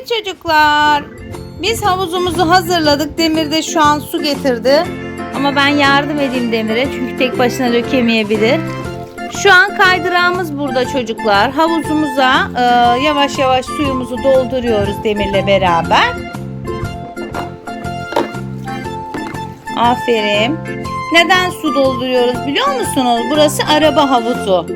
Evet çocuklar. Biz havuzumuzu hazırladık. Demir de şu an su getirdi. Ama ben yardım edeyim Demir'e çünkü tek başına dökemeyebilir. Şu an kaydırağımız burada çocuklar. Havuzumuza e, yavaş yavaş suyumuzu dolduruyoruz Demir'le beraber. Aferin. Neden su dolduruyoruz biliyor musunuz? Burası araba havuzu.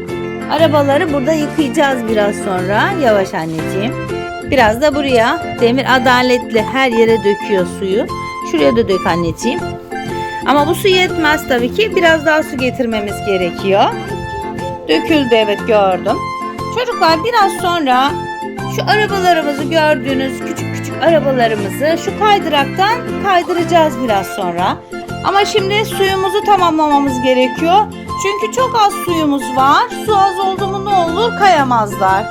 Arabaları burada yıkayacağız biraz sonra. Yavaş anneciğim. Biraz da buraya. Demir adaletli her yere döküyor suyu. Şuraya da dök anneciğim. Ama bu su yetmez tabii ki. Biraz daha su getirmemiz gerekiyor. Döküldü evet gördüm. Çocuklar biraz sonra şu arabalarımızı gördüğünüz küçük küçük arabalarımızı şu kaydıraktan kaydıracağız biraz sonra. Ama şimdi suyumuzu tamamlamamız gerekiyor. Çünkü çok az suyumuz var. Su az oldu mu ne olur kayamazlar.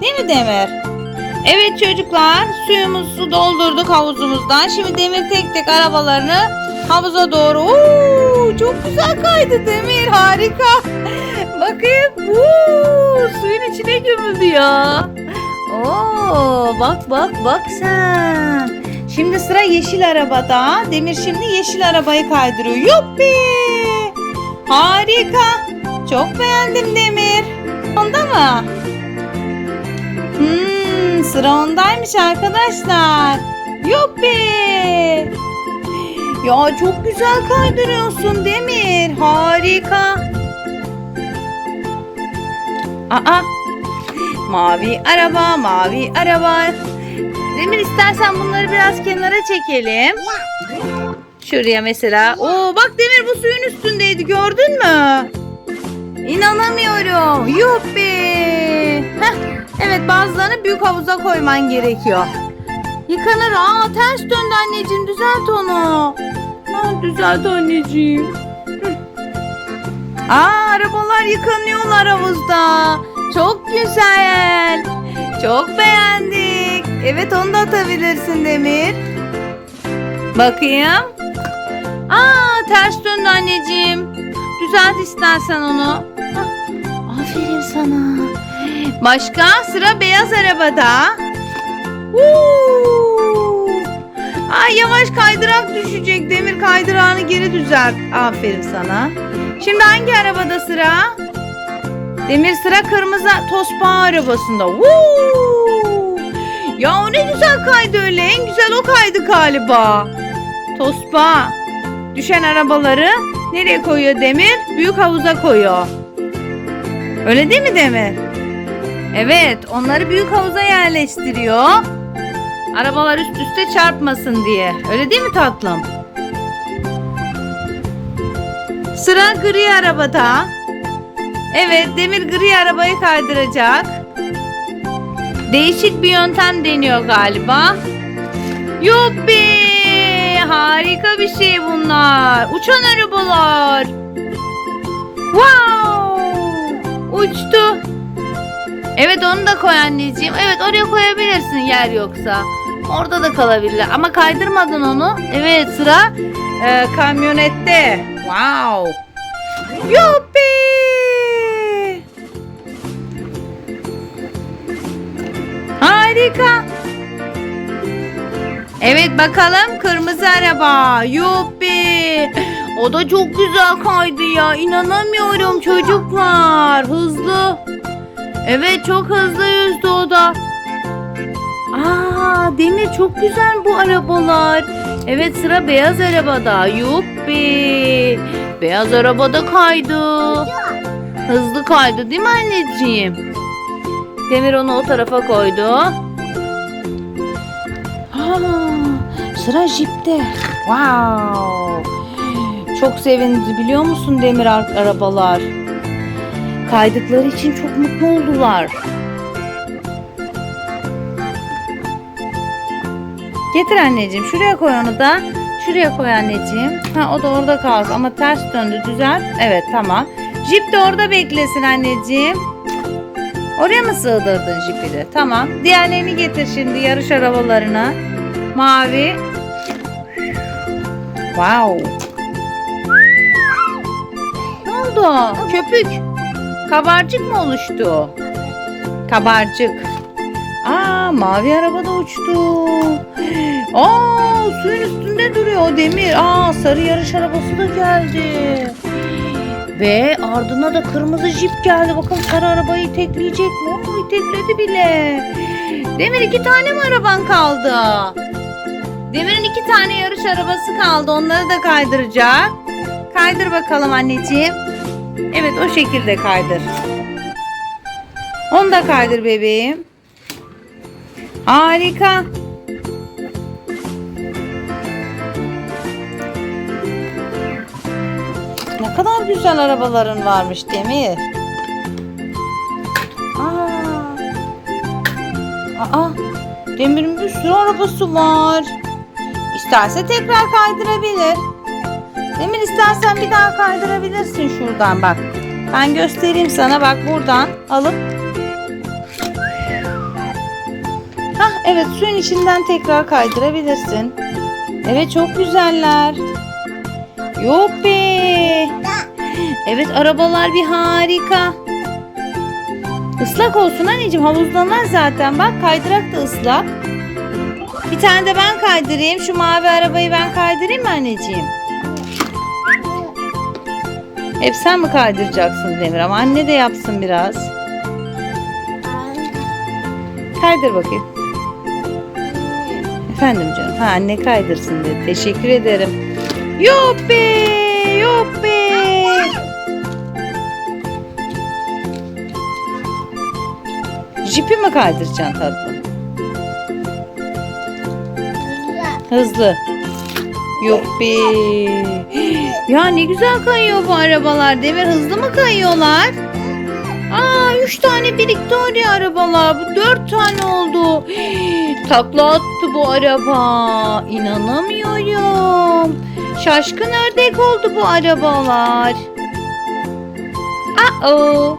Değil mi Demir? Evet çocuklar suyumuzu doldurduk havuzumuzdan. Şimdi Demir tek tek arabalarını havuza doğru. Oo, çok güzel kaydı Demir harika. Bakayım. Oo, suyun içine gömüldü ya. Oo, bak bak bak sen. Şimdi sıra yeşil arabada. Demir şimdi yeşil arabayı kaydırıyor. Yuppi! Harika. Çok beğendim Demir. Onda mı? Sıra ondaymış arkadaşlar. Yuppi! Ya çok güzel kaydırıyorsun Demir. Harika. Aa, mavi araba, mavi araba. Demir istersen bunları biraz kenara çekelim. Şuraya mesela. Oo bak Demir bu suyun üstündeydi gördün mü? İnanamıyorum. Yuppi. Heh, evet bazılarını büyük havuza koyman gerekiyor. Yıkanır. Aa ters döndü anneciğim düzelt onu. Ha, düzelt anneciğim. Aa arabalar yıkanıyorlar havuzda. Çok güzel. Çok beğendik. Evet onu da atabilirsin Demir. Bakayım. Aa ters döndü anneciğim. Düzelt istersen onu. Hah, aferin sana. Başka sıra beyaz arabada. Huu. Ay yavaş kaydırak düşecek. Demir kaydırağını geri düzelt. Aferin sana. Şimdi hangi arabada sıra? Demir sıra kırmızı tospa arabasında. Huu. Ya o ne güzel kaydı öyle. En güzel o kaydı galiba. Tospa. Düşen arabaları nereye koyuyor Demir? Büyük havuza koyuyor. Öyle değil mi Demir? Evet, onları büyük havuza yerleştiriyor. Arabalar üst üste çarpmasın diye. Öyle değil mi tatlım? Sıra gri arabada. Evet, Demir gri arabayı kaydıracak. Değişik bir yöntem deniyor galiba. Yuppi! Harika bir şey bunlar. Uçan arabalar. Wow! Uçtu. Evet onu da koy anneciğim. Evet oraya koyabilirsin yer yoksa. Orada da kalabilir. Ama kaydırmadın onu. Evet sıra e, kamyonette. Wow! Yuppi! Harika. Evet bakalım kırmızı araba. Yuppi. O da çok güzel kaydı ya. İnanamıyorum çocuklar. Hızlı. Evet çok hızlı yüzdü o da. Aa Demir çok güzel bu arabalar. Evet sıra beyaz arabada. Yuppi. Beyaz arabada kaydı. Hızlı kaydı değil mi anneciğim? Demir onu o tarafa koydu. Aa, sıra jipte. Wow. Çok sevindi biliyor musun demir ar- arabalar? Kaydıkları için çok mutlu oldular. Getir anneciğim. Şuraya koy onu da. Şuraya koy anneciğim. Ha o da orada kalsın ama ters döndü. Düzelt. Evet tamam. Jip de orada beklesin anneciğim. Oraya mı sığdırdın jipi de? Tamam. Diğerlerini getir şimdi yarış arabalarına. Mavi. Wow. Ne oldu? Köpük. Kabarcık mı oluştu? Kabarcık. Aa mavi araba da uçtu. Aa suyun üstünde duruyor o demir. Aa sarı yarış arabası da geldi. Ve ardına da kırmızı jip geldi. Bakalım sarı arabayı itekleyecek mi? Oo, itekledi bile. Demir iki tane mi araban kaldı? Demir'in iki tane yarış arabası kaldı. Onları da kaydıracak. Kaydır bakalım anneciğim. Evet o şekilde kaydır. Onu da kaydır bebeğim. Harika. Ne kadar güzel arabaların varmış Demir. Aa. Aa. Demir'in bir sürü arabası var. İsterse tekrar kaydırabilir. Demir istersen bir daha kaydırabilirsin şuradan bak. Ben göstereyim sana bak buradan alıp. Hah evet suyun içinden tekrar kaydırabilirsin. Evet çok güzeller. Yuppi. Evet arabalar bir harika. Islak olsun anneciğim havuzdalar zaten bak kaydırak da ıslak. Bir tane de ben kaydırayım. Şu mavi arabayı ben kaydırayım mı anneciğim? Hep sen mi kaydıracaksın Demir ama anne de yapsın biraz. Kaydır bakayım. Efendim canım. Ha anne kaydırsın dedi. Teşekkür ederim. Yuppi! Yuppi! Jipi mi kaydıracaksın tatlım? Hızlı. Yuppi. Ya ne güzel kayıyor bu arabalar. Demir hızlı mı kayıyorlar? Aa üç tane birlikte oraya arabalar. Bu dört tane oldu. Takla attı bu araba. İnanamıyorum. Şaşkın ördek oldu bu arabalar. Aa.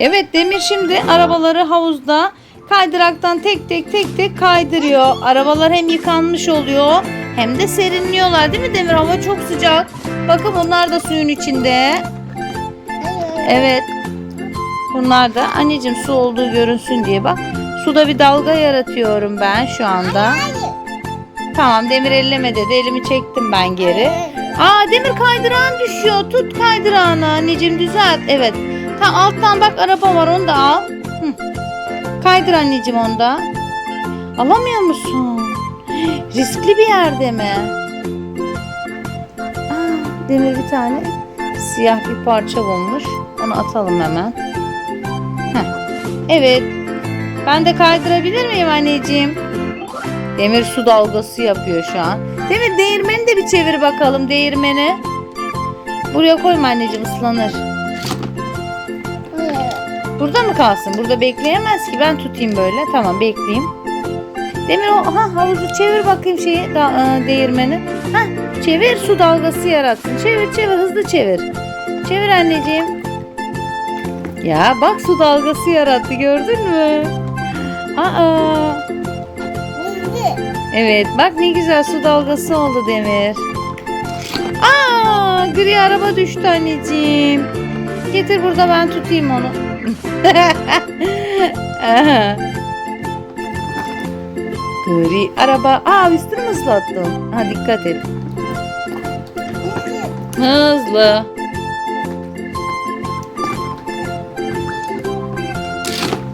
Evet Demir şimdi arabaları havuzda kaydıraktan tek tek tek tek kaydırıyor. Arabalar hem yıkanmış oluyor hem de serinliyorlar değil mi Demir? Hava çok sıcak. Bakın bunlar da suyun içinde. Evet. Bunlar da anneciğim su olduğu görünsün diye bak. Suda bir dalga yaratıyorum ben şu anda. Tamam Demir elleme dedi. Elimi çektim ben geri. Aa Demir kaydırağın düşüyor. Tut kaydırağını anneciğim düzelt. Evet. Tam alttan bak araba var onu da al. Kaydır anneciğim onu da. Alamıyor musun? Riskli bir yerde mi? Aa, Demir bir tane siyah bir parça bulmuş. Onu atalım hemen. Heh. Evet. Ben de kaydırabilir miyim anneciğim? Demir su dalgası yapıyor şu an. Demir değirmeni de bir çevir bakalım değirmeni. Buraya koyma anneciğim ıslanır. Burada mı kalsın? Burada bekleyemez ki. Ben tutayım böyle. Tamam bekleyeyim. Demir o ha, havuzu çevir bakayım şeyi da, e, değirmeni. Ha, çevir su dalgası yaratsın. Çevir çevir hızlı çevir. Çevir anneciğim. Ya bak su dalgası yarattı gördün mü? Aa. Evet bak ne güzel su dalgası oldu Demir. Aa gri araba düştü anneciğim. Getir burada ben tutayım onu. Aha. Gri araba. Aa üstünü mü ıslattın? Ha dikkat et. Hızlı.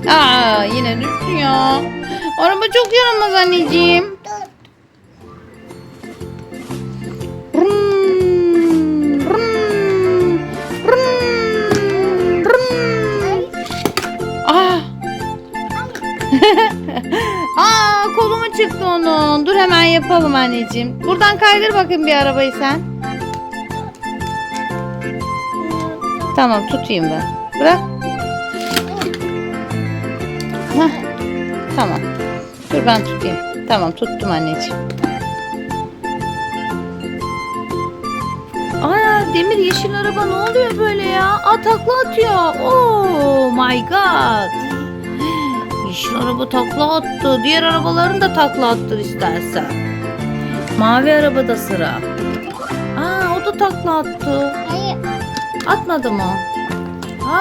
Aa yine düştü ya. Araba çok yaramaz anneciğim. Çıktı onun? Dur hemen yapalım anneciğim. Buradan kaydır bakayım bir arabayı sen. Tamam tutayım ben. Bırak. Hah. Tamam. Dur ben tutayım. Tamam tuttum anneciğim. Aa Demir yeşil araba ne oluyor böyle ya? Aa takla atıyor. Oh my god. Yeşil araba takla attı. Diğer arabaların da takla attır istersen. Mavi arabada sıra. Aa o da takla attı. Hayır. Atmadı mı? Aa,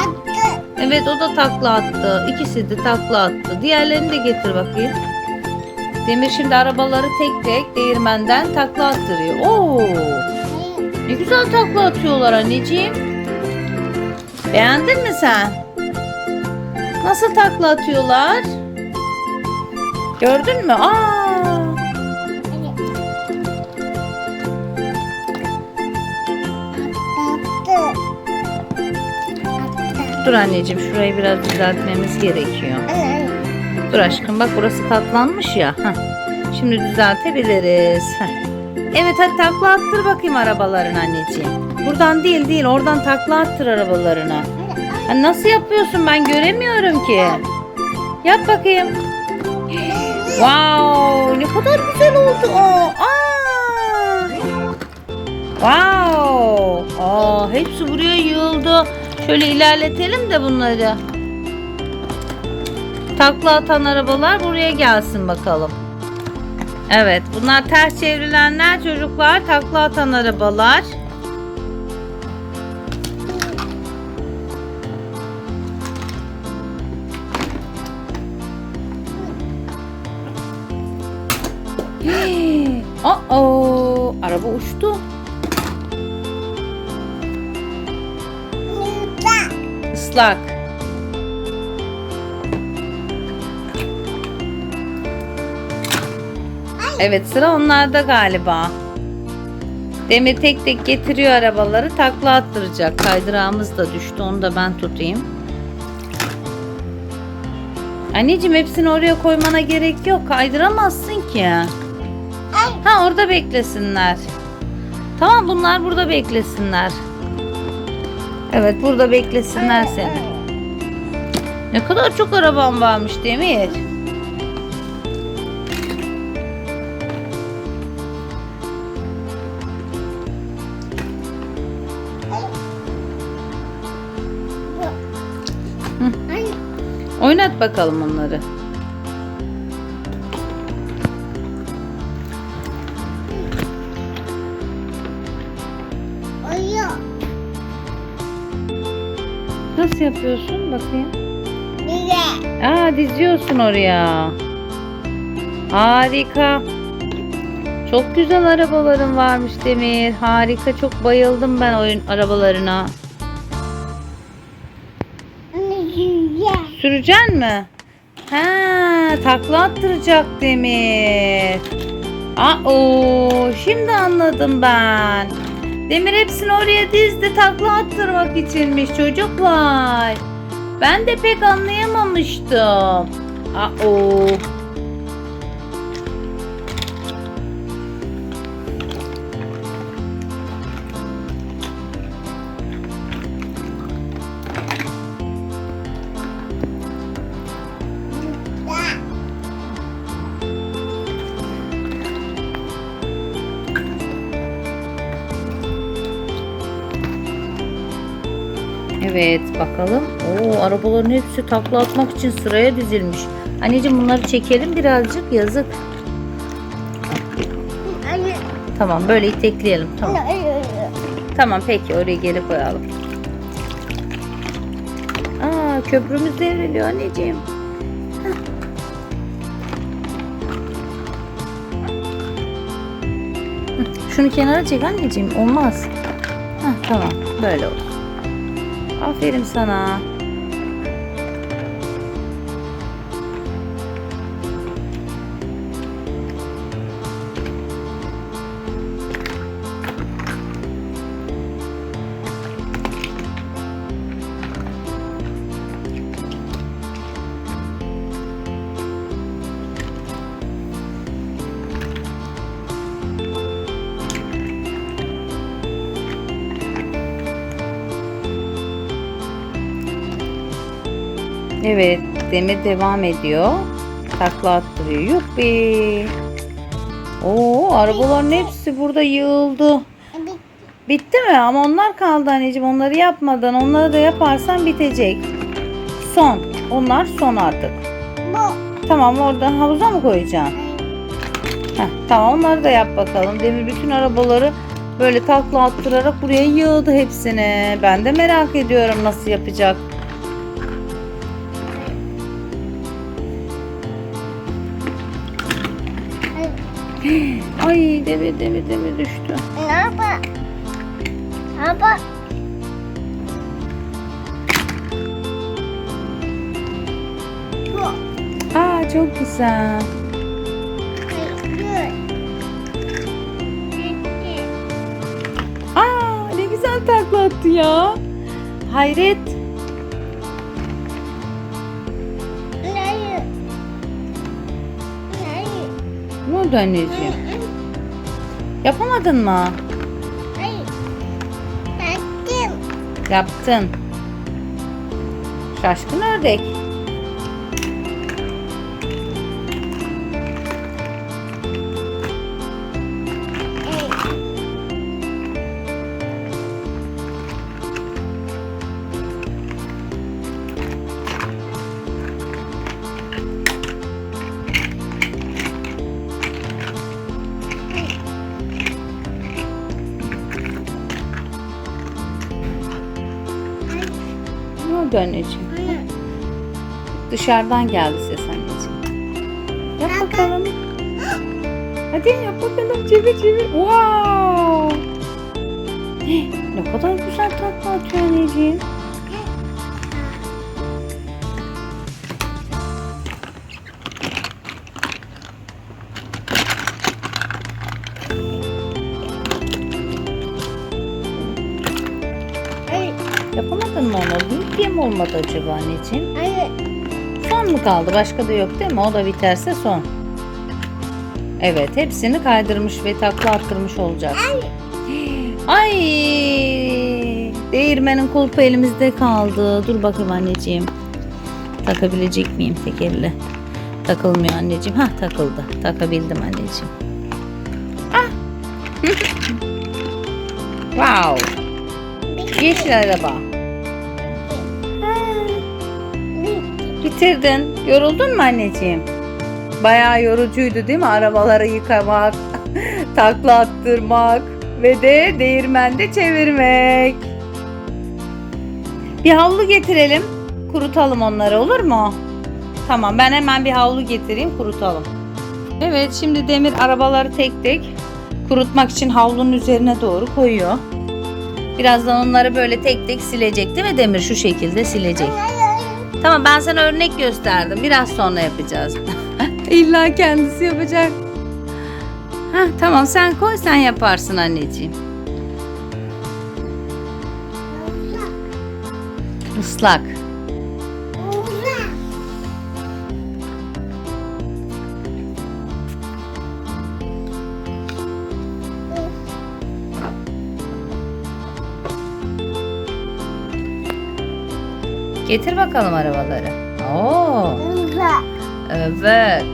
Attı. evet o da takla attı. İkisi de takla attı. Diğerlerini de getir bakayım. Demir şimdi arabaları tek tek değirmenden takla attırıyor. Oo, ne güzel takla atıyorlar anneciğim. Beğendin mi sen? Nasıl takla atıyorlar? Gördün mü? Aa, dur anneciğim şurayı biraz düzeltmemiz gerekiyor. Dur aşkım bak burası katlanmış ya. Heh. Şimdi düzeltebiliriz. Heh. Evet hadi takla attır bakayım arabaların anneciğim. Buradan değil değil oradan takla attır arabalarına. Ha, nasıl yapıyorsun ben göremiyorum ki. Yap bakayım. Wow ne kadar güzel oldu o. Aa. Wow. Aa, hepsi buraya yığıldı. Şöyle ilerletelim de bunları. Takla atan arabalar buraya gelsin bakalım. Evet bunlar ters çevrilenler çocuklar. Takla atan arabalar. Oh araba uçtu. Islak. Evet sıra onlarda galiba. Demir tek tek getiriyor arabaları takla attıracak. Kaydırağımız da düştü onu da ben tutayım. Anneciğim hepsini oraya koymana gerek yok. Kaydıramazsın ki. Ha orada beklesinler. Tamam bunlar burada beklesinler. Evet burada beklesinler seni. Ne kadar çok araban varmış Demir. Oynat bakalım onları. Nasıl yapıyorsun bakayım? Bile. Aa diziyorsun oraya. Harika. Çok güzel arabaların varmış Demir. Harika. Çok bayıldım ben oyun arabalarına. Süreceksin mi? Ha, takla attıracak Demir. Aa, şimdi anladım ben. Demir hepsini oraya dizdi takla attırmak içinmiş çocuklar. Ben de pek anlayamamıştım. Aa. Bak. Bakalım. Oo arabaların hepsi takla atmak için sıraya dizilmiş. Anneciğim bunları çekelim birazcık yazık. Anne. Tamam böyle itekleyelim. Tamam. Anne. Tamam peki oraya geri koyalım. Aa köprümüz devriliyor anneciğim. Şunu kenara çek anneciğim olmaz. Heh, tamam böyle olsun. Aferin sana. Evet, Demir devam ediyor. Takla attırıyor. Yuppi. Oo, arabaların hepsi burada yığıldı. Bitti mi? Ama onlar kaldı anneciğim. Onları yapmadan onları da yaparsan bitecek. Son. Onlar son artık. Bu. Tamam orada havuza mı koyacaksın? Heh, tamam onları da yap bakalım. Demir bütün arabaları Böyle takla attırarak buraya yığdı hepsini. Ben de merak ediyorum nasıl yapacak. Ay demir demir demir düştü. Ne yapar? Ne yapar? Aa çok güzel. Aa ne güzel takla attı ya. Hayret. Oldu anneciğim? Yapamadın mı? Hayır. Yaptım. Yaptın. Şaşkın ördek. Anneciğim? Dışarıdan geldi ses anneciğim. Yap bakalım. Hadi yap bakalım. Çevir çevir. Wow. Ne kadar güzel takla atıyor anneciğim. Mi olmadı acaba anneciğim? Hayır. Son mu kaldı? Başka da yok değil mi? O da biterse son. Evet, hepsini kaydırmış ve takla attırmış olacak. Ay! Değirmenin kulpu elimizde kaldı. Dur bakayım anneciğim. Takabilecek miyim tek elle? Takılmıyor anneciğim. Hah takıldı. Takabildim anneciğim. Ah! wow! Yeşil araba. Bitirdin. Yoruldun mu anneciğim? Bayağı yorucuydu değil mi? Arabaları yıkamak, takla attırmak ve de değirmende çevirmek. Bir havlu getirelim. Kurutalım onları olur mu? Tamam ben hemen bir havlu getireyim kurutalım. Evet şimdi Demir arabaları tek tek kurutmak için havlunun üzerine doğru koyuyor. Birazdan onları böyle tek tek silecek değil mi Demir? Şu şekilde silecek. Tamam ben sana örnek gösterdim. Biraz sonra yapacağız. İlla kendisi yapacak. Hah, tamam sen koy sen yaparsın anneciğim. Islak. Getir bakalım arabaları. Oo, evet.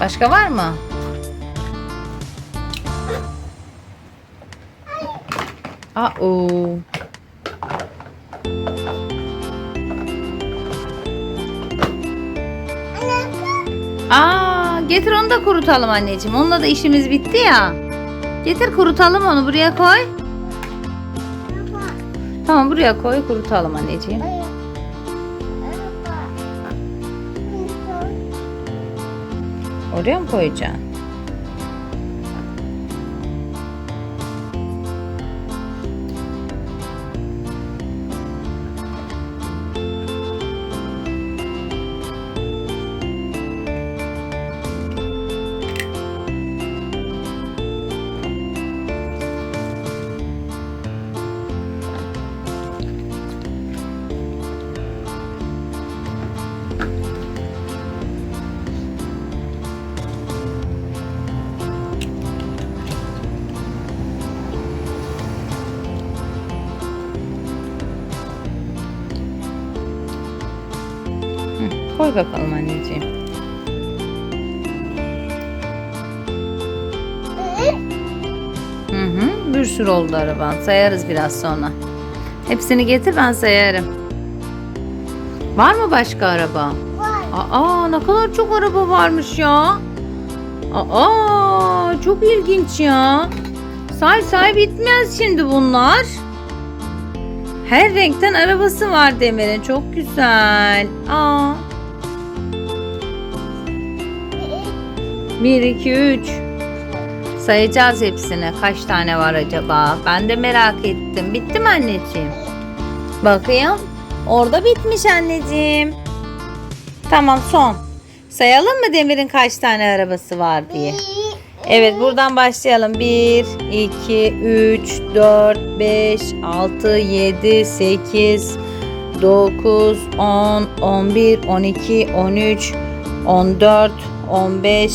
Başka var mı? Aa. Aa, getir onu da kurutalım anneciğim. Onunla da işimiz bitti ya. Getir kurutalım onu buraya koy. Tamam buraya koy kurutalım anneciğim. Oraya mı koyacaksın? Koy bakalım anneciğim. Hı hı, bir sürü oldu araban. Sayarız biraz sonra. Hepsini getir ben sayarım. Var mı başka araba? Aa ne kadar çok araba varmış ya. Aa, çok ilginç ya. Say say bitmez şimdi bunlar. Her renkten arabası var Demir'in. Çok güzel. Aa. 1, 2, 3. Sayacağız hepsini. Kaç tane var acaba? Ben de merak ettim. Bitti mi anneciğim? Bakayım. Orada bitmiş anneciğim. Tamam son. Sayalım mı Demir'in kaç tane arabası var diye? Evet buradan başlayalım. 1, 2, 3, 4, 5, 6, 7, 8, 9, 10, 11, 12, 13, 14, 15,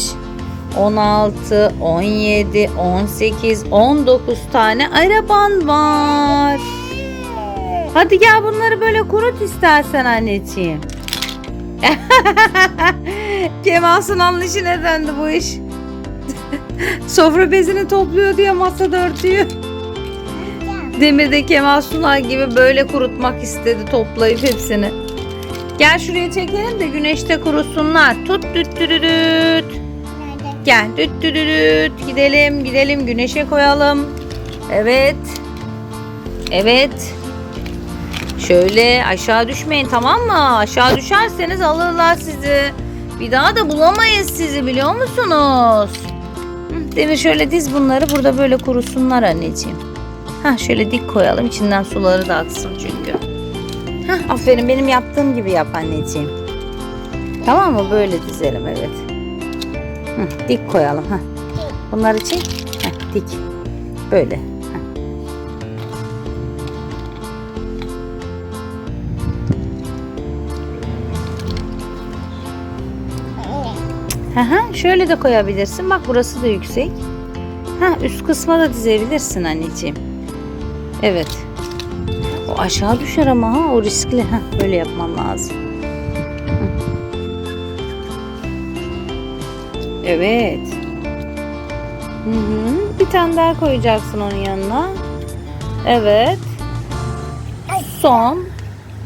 16, 17, 18, 19 tane araban var. Hadi gel bunları böyle kurut istersen anneciğim. Kemal Sunal'ın işine döndü bu iş. Sofra bezini topluyor diye masada örtüyor. Demir de Kemal Sunal gibi böyle kurutmak istedi toplayıp hepsini. Gel şuraya çekelim de güneşte kurusunlar. Tut düt dürürüt. Gel düt dürürüt. Gidelim gidelim güneşe koyalım. Evet. Evet. Şöyle aşağı düşmeyin tamam mı? Aşağı düşerseniz alırlar sizi. Bir daha da bulamayız sizi biliyor musunuz? Demir şöyle diz bunları burada böyle kurusunlar anneciğim. Ha şöyle dik koyalım içinden suları da aksın çünkü. Hah, aferin benim yaptığım gibi yap anneciğim. Tamam mı? Böyle dizelim evet. Hı, dik koyalım. Ha. Bunları çek. Heh, dik. Böyle. Heh. Hı, şöyle de koyabilirsin. Bak burası da yüksek. Ha, üst kısma da dizebilirsin anneciğim. Evet. O aşağı düşer ama ha, o riskli. Ha, böyle yapman lazım. Evet. Hı hı. Bir tane daha koyacaksın onun yanına. Evet. Son.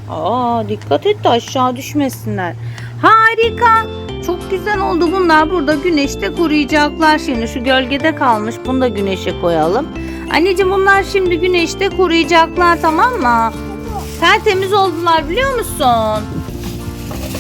Aa dikkat et de aşağı düşmesinler. Harika. Çok güzel oldu bunlar. Burada güneşte kuruyacaklar şimdi. Şu gölgede kalmış. Bunu da güneşe koyalım. Anneciğim bunlar şimdi güneşte kuruyacaklar tamam mı? Tertemiz oldular biliyor musun?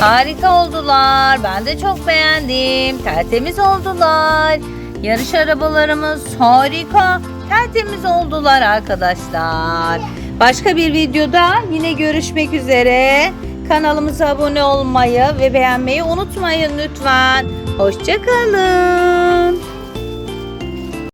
Harika oldular. Ben de çok beğendim. Tertemiz oldular. Yarış arabalarımız harika. Tertemiz oldular arkadaşlar. Başka bir videoda yine görüşmek üzere. Kanalımıza abone olmayı ve beğenmeyi unutmayın lütfen. Hoşçakalın.